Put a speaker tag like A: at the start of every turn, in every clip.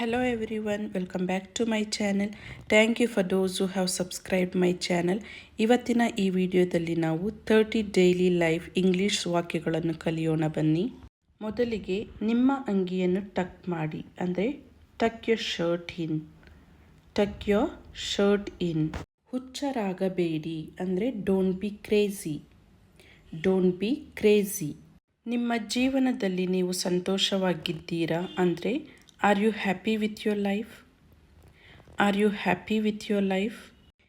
A: Hello everyone, welcome back to my channel. Thank you for those who have subscribed my channel. ಇವತ್ತಿನ ಈ ವಿಡಿಯೋದಲ್ಲಿ ನಾವು thirty daily life English ವಾಕ್ಯಗಳನ್ನು ಕಲಿಯೋಣ ಬನ್ನಿ. ಮೊದಲಿಗೆ ನಿಮ್ಮ ಅಂಗಿಯನ್ನು ಟಕ್ ಮಾಡಿ ಅಂದರೆ tuck your shirt in tuck your shirt in ಹುಚ್ಚರಾಗಬೇಡಿ ಅಂದರೆ don't be crazy don't be crazy ನಿಮ್ಮ ಜೀವನದಲ್ಲಿ ನೀವು ಸಂತೋಷವಾಗಿದ್ದೀರಾ ಅಂದರೆ are you happy with your life are you happy with your life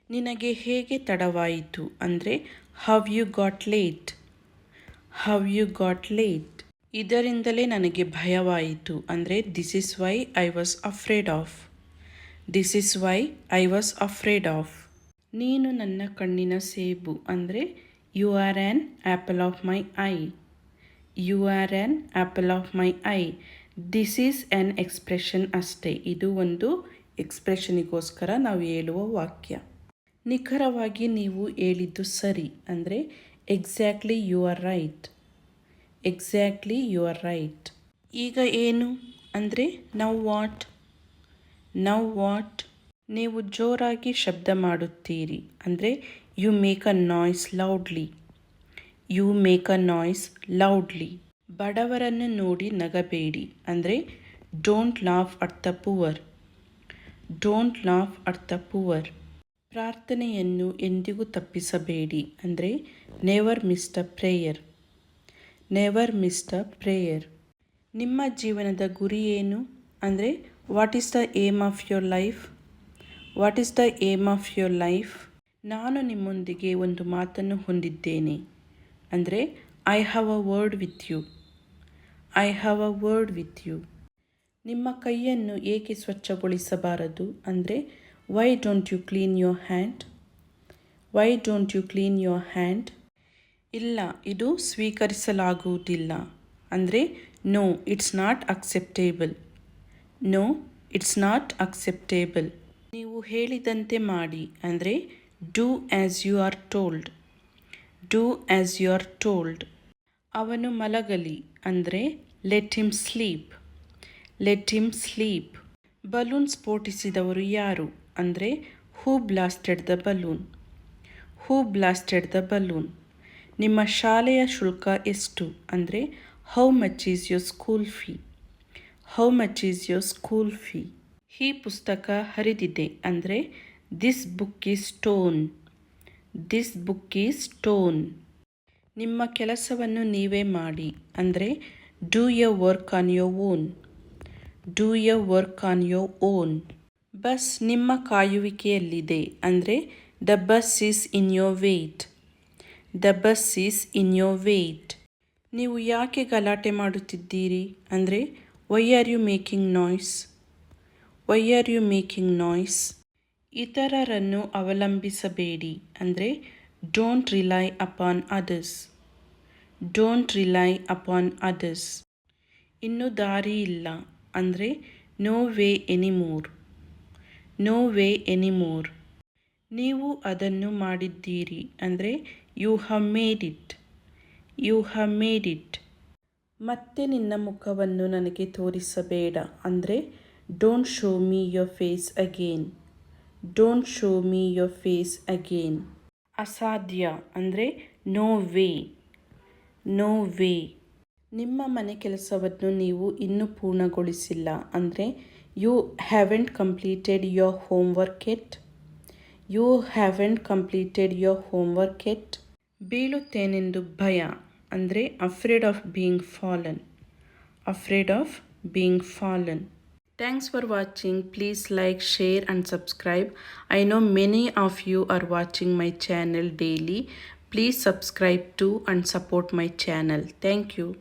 A: ನಿನಗೆ ಹೇಗೆ ತಡವಾಯಿತು ಅಂದರೆ have you got late have you got late ಇದರಿಂದಲೇ ನನಗೆ ಭಯವಾಯಿತು ಅಂದರೆ this is why I was afraid of this is why I was afraid of ನೀನು ನನ್ನ ಕಣ್ಣಿನ ಸೇಬು ಅಂದರೆ you are an apple of my eye you are an apple of my eye this is an expression ಅಷ್ಟೇ. ಇದು ಒಂದು ಎಕ್ಸ್ಪ್ರೆಷನಿಗೋಸ್ಕರ ನಾವು ಹೇಳುವ ವಾಕ್ಯ. ನಿಖರವಾಗಿ ನೀವು ಹೇಳಿದ್ದು ಸರಿ. ಅಂದರೆ exactly you are right exactly you are right ಈಗ ಏನು? ಅಂದರೆ ನೌ ವಾಟ್ ನೌ ವಾಟ್ ನೀವು ಜೋರಾಗಿ ಶಬ್ದ ಮಾಡುತ್ತೀರಿ. ಅಂದರೆ you make a noise loudly you make a noise loudly ಬಡವರನ್ನು ನೋಡಿ ನಗಬೇಡಿ ಅಂದರೆ don't laugh at the poor don't laugh at the poor ಪ್ರಾರ್ಥನೆಯನ್ನು ಎಂದಿಗೂ ತಪ್ಪಿಸಬೇಡಿ ಅಂದರೆ never miss the prayer never miss the prayer ನಿಮ್ಮ ಜೀವನದ ಗುರಿ ಏನು ಅಂದರೆ what is the aim of your life what is the aim of your life ನಾನು ನಿಮ್ಮೊಂದಿಗೆ ಒಂದು ಮಾತನ್ನು ಹೊಂದಿದ್ದೇನೆ. ಅಂದರೆ I have a word with you I have a word with you ನಿಮ್ಮ ಕೈಯನ್ನು ಏಕೆ ಸ್ವಚ್ಛಗೊಳಿಸಬಾರದು? ಅಂದರೆ why don't you clean your hand why don't you clean your hand ಇಲ್ಲ, ಇದು ಸ್ವೀಕರಿಸಲಾಗುವುದಿಲ್ಲ. ಅಂದರೆ no it's not acceptable no it's not acceptable ನೀವು ಹೇಳಿದಂತೆ ಮಾಡಿ. ಅಂದರೆ do as you are told do as you are told ಅವನು ಮಲಗಲಿ ಅಂದರೆ let him sleep let him sleep balloon ಸ್ಫೋಟಿಸಿದವರು ಯಾರು ಅಂದರೆ who blasted the balloon who blasted the balloon ನಿಮ್ಮ ಶಾಲೆಯ ಶುಲ್ಕ ಎಷ್ಟು ಅಂದರೆ how much is your school fee how much is your school fee ಈ ಪುಸ್ತಕ ಹರಿದಿದೆ ಅಂದರೆ this book is stone this book is stone ನಿಮ್ಮ ಕೆಲಸವನ್ನು ನೀವೇ ಮಾಡಿ. ಅಂದರೆ do your work on your own do your work on your own bus ನಿಮ್ಮ ಕಾಯುವಿಕೆಯಲ್ಲಿದೆ. ಅಂದರೆ the bus is in your wait the bus is in your wait ನೀವು ಯಾಕೆ ಗಲಾಟೆ ಮಾಡುತ್ತಿದ್ದೀರಿ? ಅಂದರೆ why are you making noise why are you making noise ಇತರರನ್ನು ಅವಲಂಬಿಸಬೇಡಿ. ಅಂದರೆ don't rely upon others don't rely upon others ಇನ್ನು ದಾರಿ ಇಲ್ಲ ಅಂದರೆ no way anymore no way anymore ನೀವು ಅದನ್ನು ಮಾಡಿದ್ದೀರಿ ಅಂದರೆ you have made it you have made it ಮತ್ತೆ ನಿನ್ನ ಮುಖವನ್ನು ನನಗೆ ತೋರಿಸಬೇಡ ಅಂದರೆ don't show me your face again don't show me your face again ಅಸಾಧ್ಯ ಅಂದರೆ ನೋ ವೇ ನೋ ವೇ ನಿಮ್ಮ ಮನೆ ಕೆಲಸವನ್ನು ನೀವು ಇನ್ನೂ ಪೂರ್ಣಗೊಳಿಸಿಲ್ಲ ಅಂದರೆ you haven't completed your homework yet you haven't completed your homework yet ಬೀಳುತ್ತೇನೆಂದು ಭಯ ಅಂದರೆ afraid of being fallen afraid of being fallen Thanks for watching. Please like, share and subscribe. I know many of you are watching my channel daily. Please subscribe to and support my channel. Thank you.